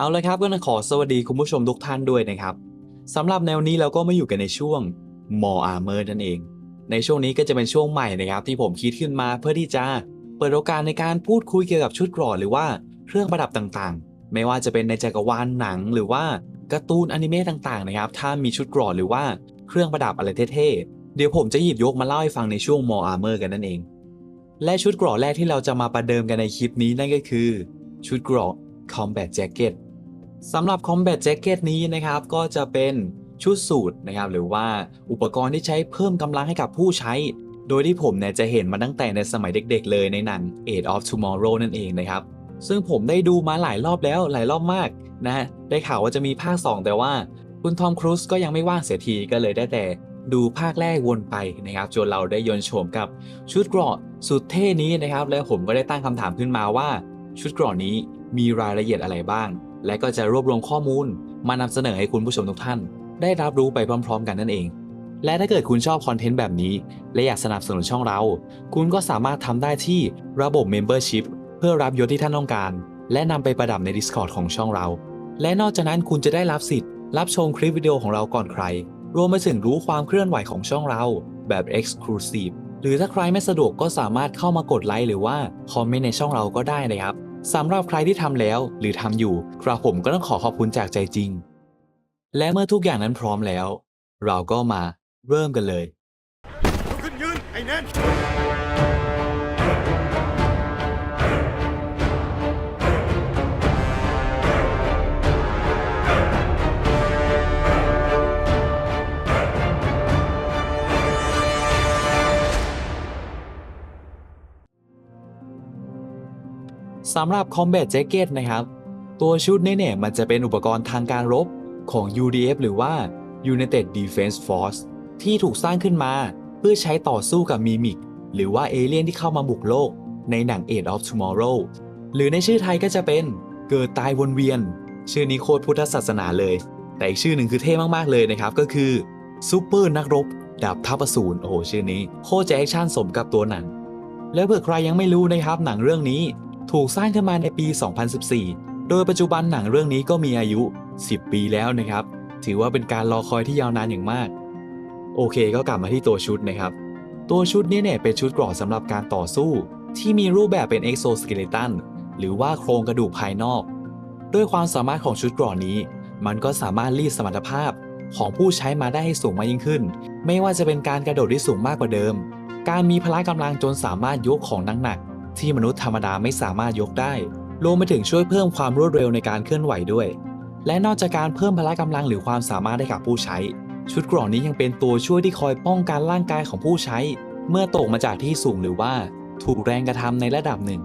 เอาละครับก็ขอสวัสดีคุณผู้ชมทุกท่านด้วยนะครับสำหรับแนวนี้เราก็มาอยู่กันในช่วง More Armor นั่นเอง ในช่วงนี้ก็จะเป็นช่วงใหม่นะครับที่ผมคิดขึ้นมาเพื่อที่จะเปิดโอกาสในการพูดคุยเกี่ยวกับชุดเกราะหรือว่าเครื่องประดับต่างๆ ไม่ว่าจะเป็นในจักรวาลหนังหรือว่าการ์ตูนอนิเมะต่างๆนะครับถ้ามีชุดเกราะหรือว่าเครื่องประดับอะไรเท่ๆเดี๋ยวผมจะหยิบยกมาเล่าให้ฟังในช่วง More Armor กันนั่นเอง และชุดเกราะแรกที่เราจะมาประเดิมกันในคลิปนี้นั่นก็คือ ชุดเกราะ Combat Jacket สำหรับ Combat Jacket นี้นะครับก็จะเป็นชุดสูทนะครับหรือว่าอุปกรณ์ที่ใช้เพิ่มกำลังให้กับผู้ใช้ โดยที่ผมเนี่ยจะเห็นมาตั้งแต่ในสมัยเด็กๆ เลยในหนัง Age of Tomorrow นั่นเองนะครับซึ่งผมได้ดูมาหลายรอบแล้วหลายรอบมากนะฮะได้ข่าวว่าจะมีภาค 2 แต่ว่าคุณทอมครูซก็ยังไม่ว่างเสียทีก็เลยได้แต่ดูภาคแรกวนไปนะครับจนเราได้ยนโฉมกับชุดเกราะสุดเท่นี้นะครับ แล้วผมก็ได้ตั้งคำถามขึ้นมาว่า ชุดเกราะนี้มีรายละเอียดอะไรบ้าง และก็จะรวบรวมข้อมูลมานำเสนอให้คุณผู้ชมทุกท่าน ได้รับรู้ไปพร้อม ๆ กันนั่นเอง และถ้าเกิดคุณชอบคอนเทนต์แบบนี้ และอยากสนับสนุนช่องเรา คุณก็สามารถทำได้ที่ระบบ Membership เพื่อรับยศที่ท่านต้องการ และนำไปประดับใน Discord ของช่องเรา และนอกจากนั้นคุณจะได้รับสิทธิ์ รับชมคลิปวิดีโอของเราก่อนใคร รวมไปถึงรู้ความเคลื่อนไหวของช่องเรา แบบ Exclusive หรือถ้าใครไม่สะดวกก็สามารถเข้ามากดไลค์หรือว่าคอมเมนต์ในช่องเราก็ได้นะครับ สำหรับใครที่ทำแล้วหรือทำอยู่กระผมก็ต้องขอขอบคุณจากใจจริง และเมื่อทุกอย่างนั้นพร้อมแล้ว เราก็มาเริ่มกันเลยลุกขึ้นยืนไอ้แน่น สำหรับ Combat Jacket นะครับ ตัวชุดนี้เนี่ยมันจะเป็นอุปกรณ์ทางการรบของ UDF หรือว่า United Defense Force ที่ถูกสร้างขึ้นมา เพื่อใช้ต่อสู้กับมิมิกหรือว่าเอเลี่ยนที่เข้ามาบุกโลกในหนัง Age of Tomorrow หรือในชื่อไทยก็จะเป็นเกิดตายวนเวียน ชื่อนี้โคตรพุทธศาสนาเลย แต่อีกชื่อหนึ่งคือเท่มากๆเลยนะครับ ก็คือซูเปอร์นักรบดาบทัพอสูรโอ้โหชื่อนี้ โคตรจะแอคชั่นสมกับตัวหนังและเผื่อใครยังไม่รู้นะครับหนังเรื่องนี้ ถูกสร้างขึ้นมาในปี 2014 โดยปัจจุบันหนังเรื่องนี้ก็มีอายุ 10 ปีแล้วนะครับ ถือว่าเป็นการรอคอยที่ยาวนานอย่างมาก โอเคก็กลับมาที่ตัวชุดนะครับ ตัวชุดนี้เนี่ยเป็นชุดเกราะสำหรับการต่อสู้ ที่มีรูปแบบเป็นเอ็กโซสเกเลตันหรือว่าโครงกระดูกภายนอก ด้วยความสามารถของชุดเกราะนี้ มันก็สามารถรีดสมรรถภาพของผู้ใช้มาได้ให้สูงมากยิ่งขึ้น ไม่ว่าจะเป็นการกระโดดที่สูงมากกว่าเดิม การมีพละกำลังจนสามารถยกของหนัก ที่มนุษย์ธรรมดาไม่สามารถยกได้ รวมไปถึงช่วยเพิ่มความรวดเร็วในการเคลื่อนไหวด้วย และนอกจากการเพิ่มพละกำลังหรือความสามารถให้กับผู้ใช้ ชุดเกราะนี้ยังเป็นตัวช่วยที่คอยป้องกันร่างกายของผู้ใช้ เมื่อตกมาจากที่สูงหรือว่าถูกแรงกระทำในระดับหนึ่ง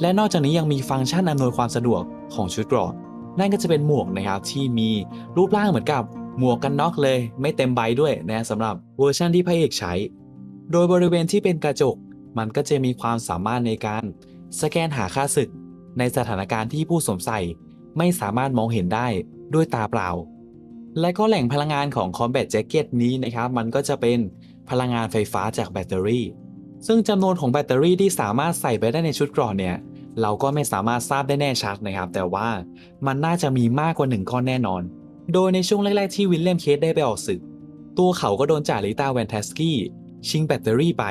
และนอกจากนี้ยังมีฟังก์ชันอำนวยความสะดวกของชุดเกราะนั่นก็จะเป็นหมวกนะครับที่มีรูปร่างเหมือนกับหมวกกันน็อกเลย ไม่เต็มใบด้วยนะสำหรับเวอร์ชันที่พระเอกใช้ โดยบริเวณที่เป็นกระจก มันก็จะมีความสามารถในการสแกนหาค่าศึก ในสถานการณ์ที่ผู้สวมใส่ไม่สามารถมองเห็นได้ด้วยตาเปล่า และก็แหล่งพลังงานของ Combat Jacket นี้นะครับ มันก็จะเป็นพลังงานไฟฟ้าจากแบตเตอรี่ ซึ่งจำนวนของแบตเตอรี่ที่สามารถใส่ไปได้ในชุดกราะเนี่ย เราก็ไม่สามารถทราบได้แน่ชัดนะครับ แต่ว่ามันน่าจะมีมากกว่าหนึ่งก้อนแน่นอน โดยในช่วงแรกๆที่วิลเลียมเคสได้ไปออกศึก ตัวเขาก็โดนจ่าลิตาแวนเทสกี้ชิงแบตเตอรี่ไป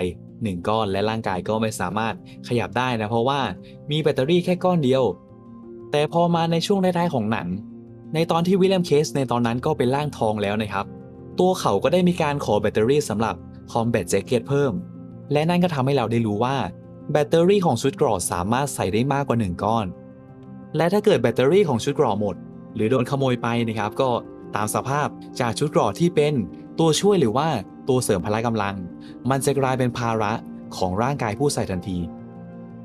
1 ก้อนและร่างกายก็ไม่สามารถขยับได้นะเพราะว่ามีแบตเตอรี่แค่ก้อนเดียว แต่พอมาในช่วงท้ายๆของหนัง ในตอนที่วิลเลียมเคสในตอนนั้นก็เป็นร่างทองแล้วนะครับ ตัวเขาก็ได้มีการขอแบตเตอรี่สำหรับ Combat Jacket เพิ่ม และนั่นก็ทำให้เราได้รู้ว่าแบตเตอรี่ของชุดกราะสามารถใส่ได้มากกว่า 1 ก้อน และถ้าเกิดแบตเตอรี่ของชุดกราะหมด หรือโดนขโมยไปนะครับ ก็ตามสภาพจากชุดกราะที่เป็นตัวช่วยหรือว่า ตัวเสริมพละกำลัง มันจะกลายเป็นภาระของร่างกายผู้ใส่ทันที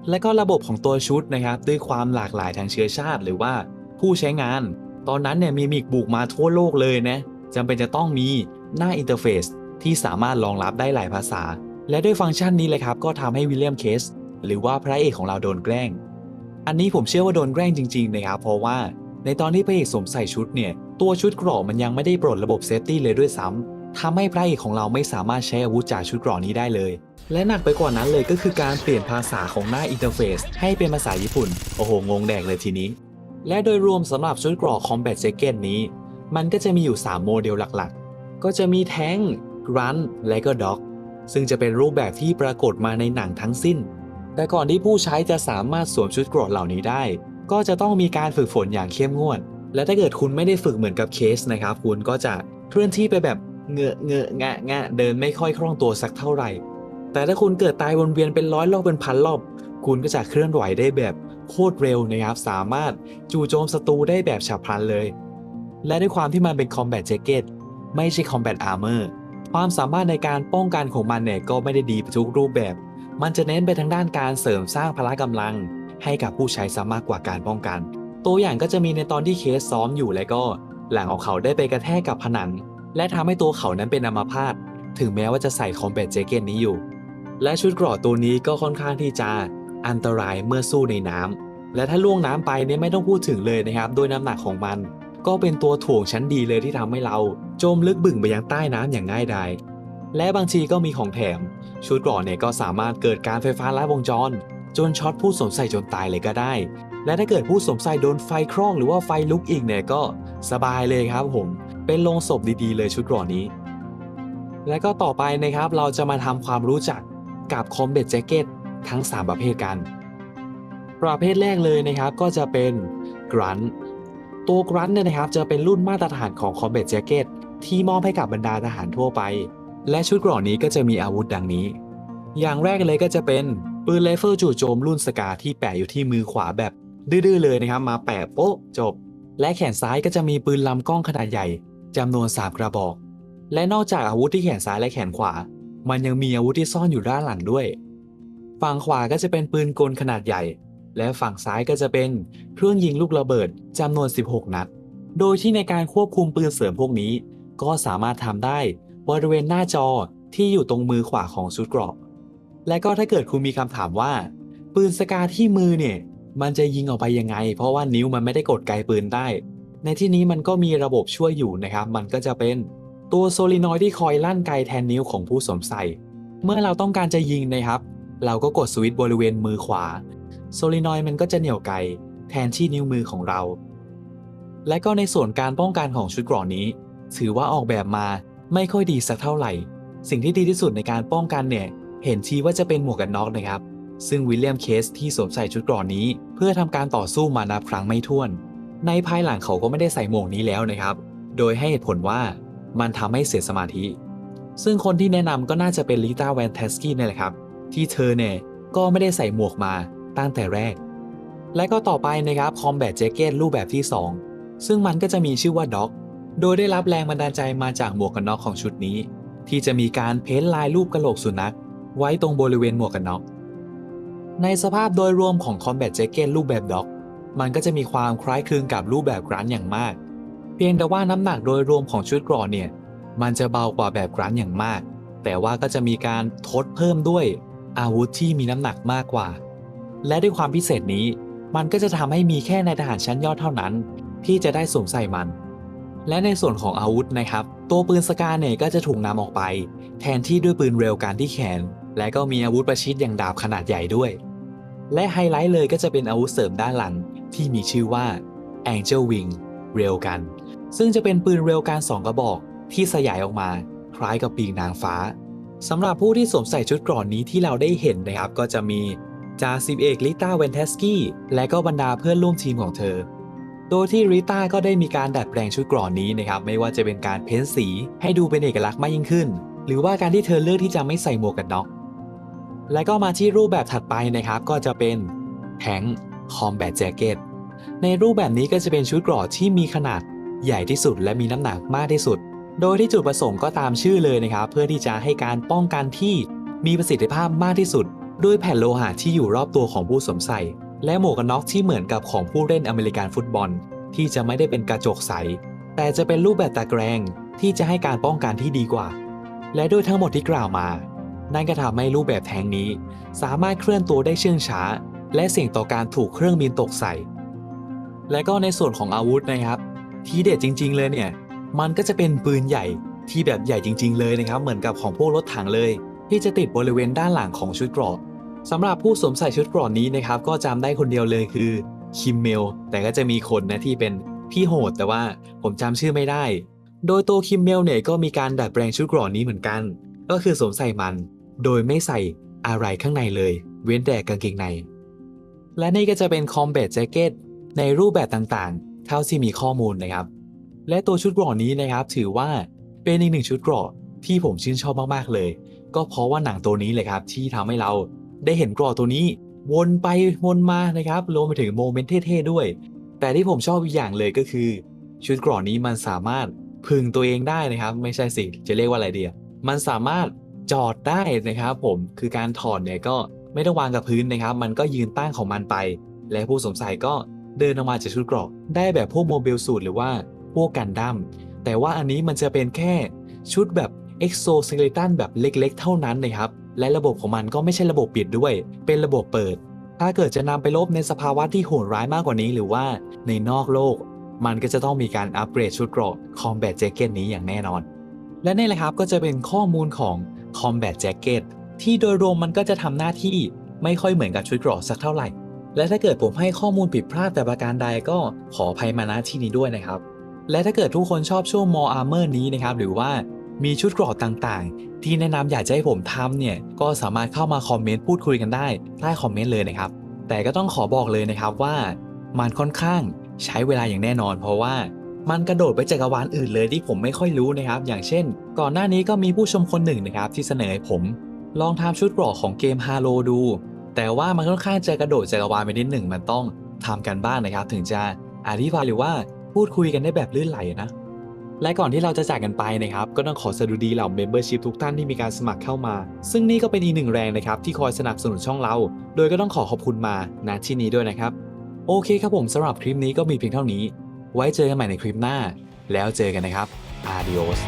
และก็ระบบของตัวชุดนะครับ ด้วยความหลากหลายทางเชื้อชาติ หรือว่าผู้ใช้งาน ตอนนั้นเนี่ยมีมิกบุกมาทั่วโลกเลยนะจำเป็นจะต้องมีหน้าอินเทอร์เฟซที่สามารถรองรับได้หลายภาษา และด้วยฟังก์ชันนี้เลยครับ ก็ทำให้วิลเลียมเคสหรือว่าพระเอกของเราโดนแกล้ง อันนี้ผมเชื่อว่าโดนแกล้งจริงๆนะครับเพราะว่าในตอนที่พระเอกสวมใส่ชุดเนี่ยตัวชุดกราะมันยังไม่ได้ปลดระบบเซฟตี้เลยด้วยซ้ำ ทำให้พระเอกของเราไม่สามารถใช้อาวุธจากชุดเกราะนี้ได้เลย และหนักไปกว่านั้นเลยก็คือการเปลี่ยนภาษาของหน้าอินเทอร์เฟซให้เป็นภาษาญี่ปุ่น โอ้โห งงแดกเลยทีนี้ และโดยรวมสำหรับชุดเกราะ Combat Jacket นี้ มันก็จะมีอยู่ 3 โมเดลหลักๆ ก็จะมีแท้งกรันและก็ด็อก ซึ่งจะเป็นรูปแบบที่ปรากฏมาในหนังทั้งสิ้น แต่ก่อนที่ผู้ใช้จะสามารถสวมชุดเกราะเหล่านี้ได้ ก็จะต้องมีการฝึกฝนอย่างเข้มงวด และถ้าเกิดคุณไม่ได้ฝึกเหมือนกับเคสนะครับ คุณก็จะเคลื่อนที่ไปแบบ เงอะเงอะงะงะเดินไม่ค่อยคล่องตัวสักเท่าไหร่ แต่ถ้าคุณเกิดตายวนเวียนเป็นร้อยรอบเป็นพันรอบ คุณก็จะเคลื่อนไหวได้แบบโคตรเร็วนะครับ สามารถจู่โจมศัตรูได้แบบฉับพลันเลย และด้วยความที่มันเป็น Combat Jacket ไม่ใช่ Combat Armor ความสามารถในการป้องกันของมันเนี่ยก็ไม่ได้ดีไปทุกรูปแบบ มันจะเน้นไปทางด้านการเสริมสร้างพละกำลัง ให้กับผู้ใช้ซะมากกว่าการป้องกัน ตัวอย่างก็จะมีในตอนที่เคสซ้อมอยู่และก็ หลังของเขาได้ไปกระแทกกับผนัง และทำให้ตัวเขานั้นเป็นอัมพาตถึงแม้ว่าจะใส่ Combat Jacket นี้อยู่ และชุดเกราะตัวนี้ก็ค่อนข้างที่จะอันตรายเมื่อสู้ในน้ำและถ้าล่วงน้ำไปเนี่ยไม่ต้องพูดถึงเลยนะครับโดยน้ำหนักของมัน ก็เป็นตัวถ่วงชั้นดีเลยที่ทำให้เรา จมลึกบึ่งไปยังใต้น้ำอย่างง่ายดายและบางทีก็มีของแถม ชุดเกราะเนี่ยก็สามารถเกิดการไฟฟ้าลัดวงจร จนช็อตผู้สวมใส่จนตายเลยก็ได้ และถ้าเกิดผู้สวมใส่โดนไฟคล่องหรือว่าไฟลุกอีกเนี่ยก็สบายเลยครับผม เป็นโลงศพดีๆ เลยชุดเกราะนี้ และก็ต่อไปนะครับเราจะมาทำความรู้จักกับ Combat Jacket ทั้ง 3 ประเภทกัน ประเภทแรกเลยนะครับก็จะเป็น Grunt ตัว Grunt เนี่ยนะครับจะเป็นรุ่นมาตรฐานของ Combat Jacket ที่มอบให้กับบรรดาทหารทั่วไป และชุดเกราะนี้ก็จะมีอาวุธดังนี้ อย่างแรกเลยก็จะเป็นปืนไรเฟิลจู่โจมรุ่นสกาที่แปะอยู่ที่มือขวาแบบดื้อๆเลยนะครับ มาแปะโป๊ะจบ และแขนซ้ายก็จะมีปืนลำกล้องขนาดใหญ่ จำนวน3กระบอก และนอกจากอาวุธที่แขนซ้ายและแขนขวา มันยังมีอาวุธที่ซ่อนอยู่ด้านหลังด้วย ฝั่งขวาก็จะเป็นปืนกลขนาดใหญ่ และฝั่งซ้ายก็จะเป็นเครื่องยิงลูกระเบิดจำนวน 16 นัด โดยที่ในการควบคุมปืนเสริมพวกนี้ ก็สามารถทำได้บริเวณหน้าจอที่อยู่ตรงมือขวาของชุดเกราะ และก็ถ้าเกิดคุณมีคำถามว่า ปืนสกาที่มือเนี่ย มันจะยิงออกไปยังไง เพราะว่านิ้วมันไม่ได้กดไกลปืนได้ ในที่นี้มันก็มีระบบช่วยอยู่นะครับ มันก็จะเป็นตัวโซลินอยที่คอยลั่นไกแทนนิ้วของผู้สวมใส่ เมื่อเราต้องการจะยิงนะครับ เราก็กดสวิตช์บริเวณมือขวา โซลินอยมันก็จะเหนี่ยวไกแทนที่นิ้วมือของเรา และก็ในส่วนการป้องกันของชุดเกราะนี้ ถือว่าออกแบบมาไม่ค่อยดีสักเท่าไหร่ สิ่งที่ดีที่สุดในการป้องกันเนี่ยเห็นทีว่าจะเป็นหมวกกันน็อกนะครับ ซึ่งวิลเลียมเคสที่สวมใส่ชุดเกราะนี้ เพื่อทำการต่อสู้มานับครั้งไม่ถ้วน ในภายหลังเขาก็ไม่ได้ใส่หมวกนี้แล้วนะครับ โดยให้เหตุผลว่ามันทำให้เสียสมาธิ ซึ่งคนที่แนะนำก็น่าจะเป็นลิต้าแวนเทสกี้นี่แหละครับ ที่เธอเนี่ยก็ไม่ได้ใส่หมวกมาตั้งแต่แรก และก็ต่อไปนะครับ Combat Jacket รูปแบบที่ 2 ซึ่งมันก็จะมีชื่อว่าด็อก โดยได้รับแรงบันดาลใจมาจากหมวกกันน็อกของชุดนี้ ที่จะมีการเพ้นท์ลายรูปกระโหลกสุนัข ไว้ตรงบริเวณหมวกกันน็อก ในสภาพโดยรวมของ Combat Jacket รูปแบบด็อก มันก็จะมีความคล้ายคลึงกับรูปแบบกรันอย่างมาก เพียงแต่ว่าน้ำหนักโดยรวมของชุดเกราะเนี่ยมันจะเบากว่าแบบกรันอย่างมาก แต่ว่าก็จะมีการทดเพิ่มด้วยอาวุธที่มีน้ำหนักมากกว่า และด้วยความพิเศษนี้ มันก็จะทำให้มีแค่ในายทหารชั้นยอดเท่านั้น ที่จะได้สวมใส่มัน และในส่วนของอาวุธนะครับ ตัวปืนสกาเนี่ยก็จะถูกนำออกไป แทนที่ด้วยปืนเร็วการที่แขน และก็มีอาวุธประชิดอย่างดาบขนาดใหญ่ด้วย และไฮไลท์เลยก็จะเป็นอาวุธเสริมด้านหลัง ที่มีชื่อว่า Angel Wing เร็วกัน ซึ่งจะเป็นปืนเร็วการสองกระบอกที่สยายออกมา คล้ายกับปีกนางฟ้าสำหรับผู้ที่สวมใส่ชุดเกรอนนี้ที่เราได้เห็นนะครับ ก็จะมีจ่าสิบเอกลิต้าเวนเทสกี้และก็บรรดาเพื่อนร่วมทีมของเธอ โดยที่ริต้าก็ได้มีการดัดแปลงชุดเกรอนนี้นะครับ ไม่ว่าจะเป็นการเพ้นสีให้ดูเป็นเอกลักษณ์มากยิ่งขึ้น หรือว่าการที่เธอเลือกที่จะไม่ใส่หมวกกันน็อกและก็มาที่รูปแบบถัดไปนะครับ ก็จะเป็นแทง คอมแบทแจ็คเก็ตในรูปแบบนี้ก็จะเป็นชุดเกราะที่มีขนาดใหญ่ที่สุดและมีน้ำหนักมากที่สุด โดยที่จุดประสงค์ก็ตามชื่อเลยนะครับ เพื่อที่จะให้การป้องกันที่มีประสิทธิภาพมากที่สุด ด้วยแผ่นโลหะที่อยู่รอบตัวของผู้สวมใส่ และหมวกกันน็อกที่เหมือนกับของผู้เล่นอเมริกันฟุตบอล ที่จะไม่ได้เป็นกระจกใส แต่จะเป็นรูปแบบตะแกรงที่จะให้การป้องกันที่ดีกว่า และด้วยทั้งหมดที่กล่าวมา นั่นก็ทำให้รูปแบบแทงนี้ สามารถเคลื่อนตัวได้เชื่องช้า และเสี่ยงต่อการถูกเครื่องบินตกใส่ และก็ในส่วนของอาวุธนะครับ ที่เด็ดจริง ๆ เลยเนี่ย มันก็จะเป็นปืนใหญ่ที่แบบใหญ่จริง ๆ เลยนะครับ เหมือนกับของพวกรถถังเลย ที่จะติดบริเวณด้านหลังของชุดเกราะสำหรับผู้สวมใส่ชุดเกราะนี้นะครับ ก็จำได้คนเดียวเลยคือคิมเมล แต่ก็จะมีคนนะที่เป็นพี่โหด แต่ว่าผมจำชื่อไม่ได้ โดยตัวคิมเมลเนี่ยก็มีการดัดแปลงชุดเกราะนี้เหมือนกัน ก็คือสวมใส่มัน โดยไม่ใส่อะไรข้างในเลย เว้นแต่กางเกงใน และนี่ก็จะเป็นคอมแบทแจ็คเก็ตในรูปแบบต่างๆ เท่าที่มีข้อมูลนะครับ และตัวชุดเกราะนี้นะครับ ถือว่าเป็นอีกหนึ่งชุดเกราะที่ผมชื่นชอบมากๆเลย ก็เพราะว่าหนังตัวนี้เลยครับ ที่ทำให้เราได้เห็นเกราะตัวนี้ วนไปวนมานะครับรวมไปถึงโมเมนต์เท่ๆด้วย แต่ที่ผมชอบอีกอย่างเลยก็คือ ชุดเกราะนี้มันสามารถพึงตัวเองได้นะครับ ไม่ใช่สิจะเรียกว่าอะไรเดียมันสามารถจอดได้นะครับ ผมคือการถอดเนี่ยก็ ไม่ต้องวางกับพื้นนะครับ มันก็ยืนตั้งของมันไป และผู้สวมใส่ก็เดินออกมาจากชุดเกราะได้แบบพวกโมบิลสูตรหรือว่าพวกกันดั้มแต่ว่าอันนี้มันจะเป็นแค่ชุดแบบเอ็กโซสเ e ตันแบบเล็กๆ เท่านั้นนะครับ และระบบของมันก็ไม่ใช่ระบบปิดด้วย เป็นระบบเปิด ถ้าเกิดจะนำไปลบในสภาวะที่โหดร้ายมากกว่านี้ หรือว่าในนอกโลก มันก็จะต้องมีการอัปเกรดชุดเกราะ Combat Jacket นี้อย่างแน่นอน และนี่แหละครับก็จะเป็นข้อมูลของ Combat Jacket ที่โดยรวมมันก็จะทำหน้าที่ไม่ค่อยเหมือนกับชุดเกราะสักเท่าไหร่ และถ้าเกิดผมให้ข้อมูลผิดพลาดแต่ประการใดก็ขออภัยมาณที่นี้ด้วยนะครับ และถ้าเกิดทุกคนชอบช่วง More Armor นี้นะครับหรือว่ามีชุดเกราะต่างๆ ที่แนะนำอยากจะให้ผมทำเนี่ยก็สามารถเข้ามาคอมเมนต์พูดคุยกันได้ใต้คอมเมนต์เลยนะครับ แต่ก็ต้องขอบอกเลยนะครับว่ามันค่อนข้างใช้เวลาอย่างแน่นอน เพราะว่ามันกระโดดไปจักรวาลอื่นเลยที่ผมไม่ค่อยรู้นะครับ อย่างเช่น ก่อนหน้านี้ก็มีผู้ชมคนหนึ่งนะครับที่เสนอให้ผม ลองทำชุดเกราะของเกม Halo ดู แต่ว่ามันค่อนข้างจะกระโดดจักรวาลไปนิดหนึ่งมันต้องทำกันบ้างนะครับ ถึงจะอธิบายหรือว่าพูดคุยกันได้แบบลื่นไหลนะ และก่อนที่เราจะจากกันไปนะครับ ก็ต้องขอสดุดีเหล่า Membership ทุกท่านที่มีการสมัครเข้ามา ซึ่งนี่ก็เป็นอีกหนึ่งแรงนะครับ ที่คอยสนับสนุนช่องเรา โดยก็ต้องขอขอบคุณมาณที่นี้ด้วยนะครับ โอเคครับผมสำหรับคลิปนี้ก็มีเพียงเท่านี้ ไว้เจอกันใหม่ในคลิปหน้า แล้วเจอกันนะครับ Adios